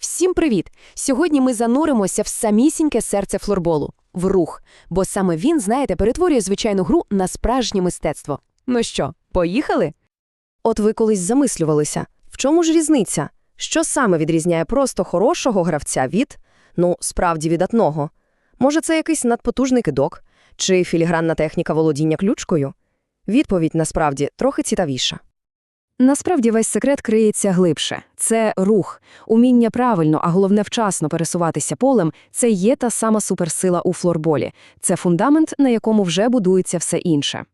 Всім привіт! Сьогодні ми зануримося в самісіньке серце флорболу в рух, бо саме він, знаєте, перетворює звичайну гру на справжнє мистецтво. Ну що, поїхали? От ви колись замислювалися, в чому ж різниця? Що саме відрізняє просто хорошого гравця від, ну, справді віддатного? Може, це якийсь надпотужний кидок? Чи філігранна техніка володіння ключкою? Відповідь, насправді, трохи цікавіша. Насправді весь секрет криється глибше. Це рух, уміння правильно, а головне вчасно пересуватися полем – це є та сама суперсила у флорболі. Це фундамент, на якому вже будується все інше.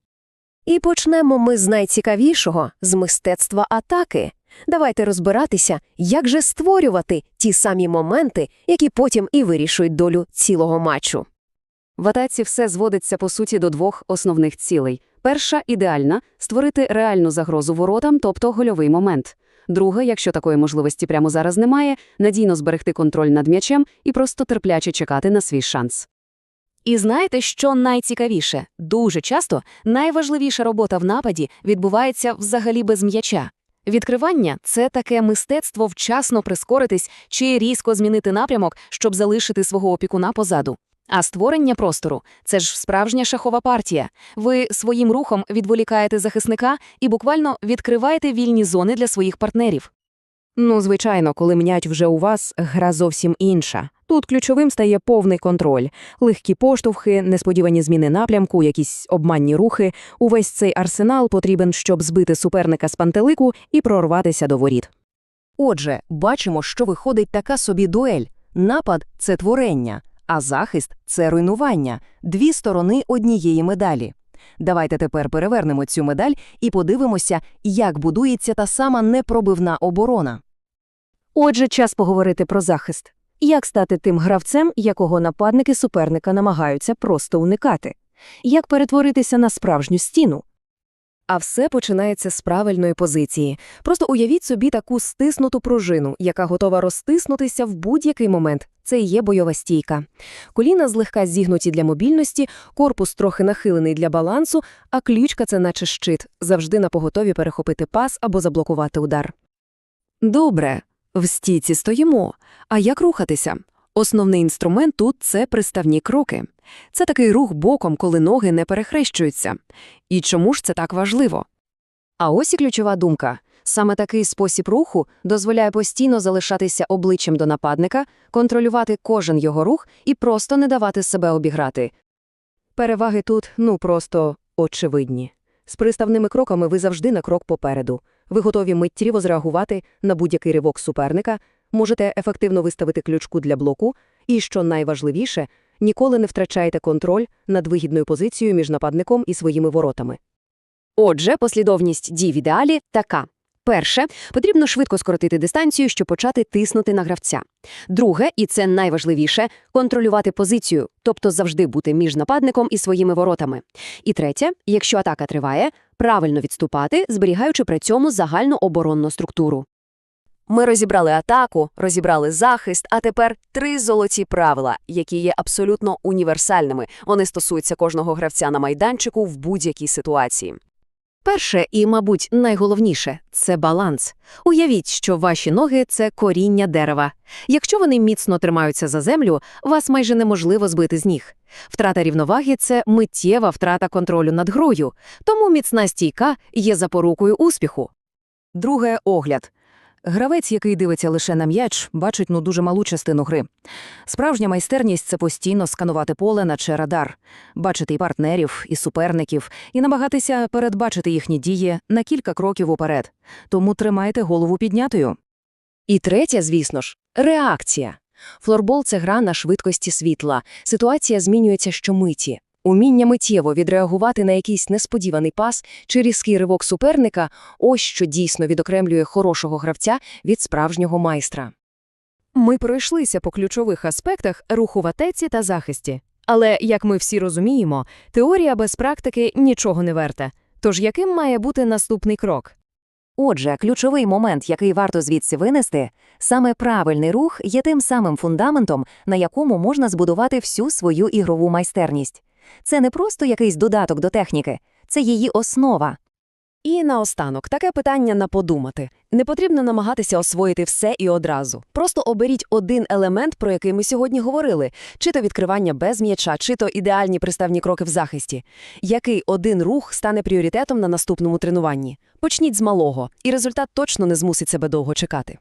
І почнемо ми з найцікавішого – з мистецтва атаки. Давайте розбиратися, як же створювати ті самі моменти, які потім і вирішують долю цілого матчу. В атаці все зводиться, по суті, до двох основних цілей. Перша – ідеальна – створити реальну загрозу воротам, тобто гольовий момент. Друга, якщо такої можливості прямо зараз немає, надійно зберегти контроль над м'ячем і просто терпляче чекати на свій шанс. І знаєте, що найцікавіше? Дуже часто найважливіша робота в нападі відбувається взагалі без м'яча. Відкривання це таке мистецтво вчасно прискоритись чи різко змінити напрямок, щоб залишити свого опікуна позаду. А створення простору це ж справжня шахова партія. Ви своїм рухом відволікаєте захисника і буквально відкриваєте вільні зони для своїх партнерів. Ну, звичайно, коли м'яч вже у вас, гра зовсім інша. Тут ключовим стає повний контроль. Легкі поштовхи, несподівані зміни напрямку, якісь обманні рухи. Увесь цей арсенал потрібен, щоб збити суперника з пантелику і прорватися до воріт. Отже, бачимо, що виходить така собі дуель. Напад – це творення, а захист – це руйнування. Дві сторони однієї медалі. Давайте тепер перевернемо цю медаль і подивимося, як будується та сама непробивна оборона. Отже, час поговорити про захист. Як стати тим гравцем, якого нападники суперника намагаються просто уникати? Як перетворитися на справжню стіну? А все починається з правильної позиції. Просто уявіть собі таку стиснуту пружину, яка готова розтиснутися в будь-який момент. Це є бойова стійка. Коліна злегка зігнуті для мобільності, корпус трохи нахилений для балансу, а ключка це наче щит, завжди на поготові перехопити пас або заблокувати удар. Добре, в стійці стоїмо. А як рухатися? Основний інструмент тут це приставні кроки. Це такий рух боком, коли ноги не перехрещуються. І чому ж це так важливо? А ось і ключова думка. Саме такий спосіб руху дозволяє постійно залишатися обличчям до нападника, контролювати кожен його рух і просто не давати себе обіграти. Переваги тут, ну, просто очевидні. З приставними кроками ви завжди на крок попереду. Ви готові миттєво зреагувати на будь-який ривок суперника, можете ефективно виставити ключку для блоку, і, що найважливіше, ніколи не втрачаєте контроль над вигідною позицією між нападником і своїми воротами. Отже, послідовність дій в ідеалі така. Перше, потрібно швидко скоротити дистанцію, щоб почати тиснути на гравця. Друге, і це найважливіше, контролювати позицію, тобто завжди бути між нападником і своїми воротами. І третє, якщо атака триває, правильно відступати, зберігаючи при цьому загальну оборонну структуру. Ми розібрали атаку, розібрали захист, а тепер три золоті правила, які є абсолютно універсальними. Вони стосуються кожного гравця на майданчику в будь-якій ситуації. Перше і, мабуть, найголовніше це баланс. Уявіть, що ваші ноги це коріння дерева. Якщо вони міцно тримаються за землю, вас майже неможливо збити з ніг. Втрата рівноваги це миттєва втрата контролю над грою, тому міцна стійка є запорукою успіху. Друге огляд. Гравець, який дивиться лише на м'яч, бачить ну дуже малу частину гри. Справжня майстерність це постійно сканувати поле, наче радар, бачити і партнерів, і суперників, і намагатися передбачити їхні дії на кілька кроків уперед. Тому тримайте голову піднятою. І третє, звісно ж, реакція. Флорбол це гра на швидкості світла. Ситуація змінюється щомиті. Уміння миттєво відреагувати на якийсь несподіваний пас чи різкий ривок суперника – ось що дійсно відокремлює хорошого гравця від справжнього майстра. Ми пройшлися по ключових аспектах руху в атеці та захисті. Але, як ми всі розуміємо, теорія без практики нічого не верта. Тож яким має бути наступний крок? Отже, ключовий момент, який варто звідси винести, саме правильний рух є тим самим фундаментом, на якому можна збудувати всю свою ігрову майстерність. Це не просто якийсь додаток до техніки, це її основа. І наостанок таке питання на подумати. Не потрібно намагатися освоїти все і одразу. Просто оберіть один елемент, про який ми сьогодні говорили, чи то відкривання без м'яча, чи то ідеальні приставні кроки в захисті. Який один рух стане пріоритетом на наступному тренуванні? Почніть з малого, і результат точно не змусить себе довго чекати.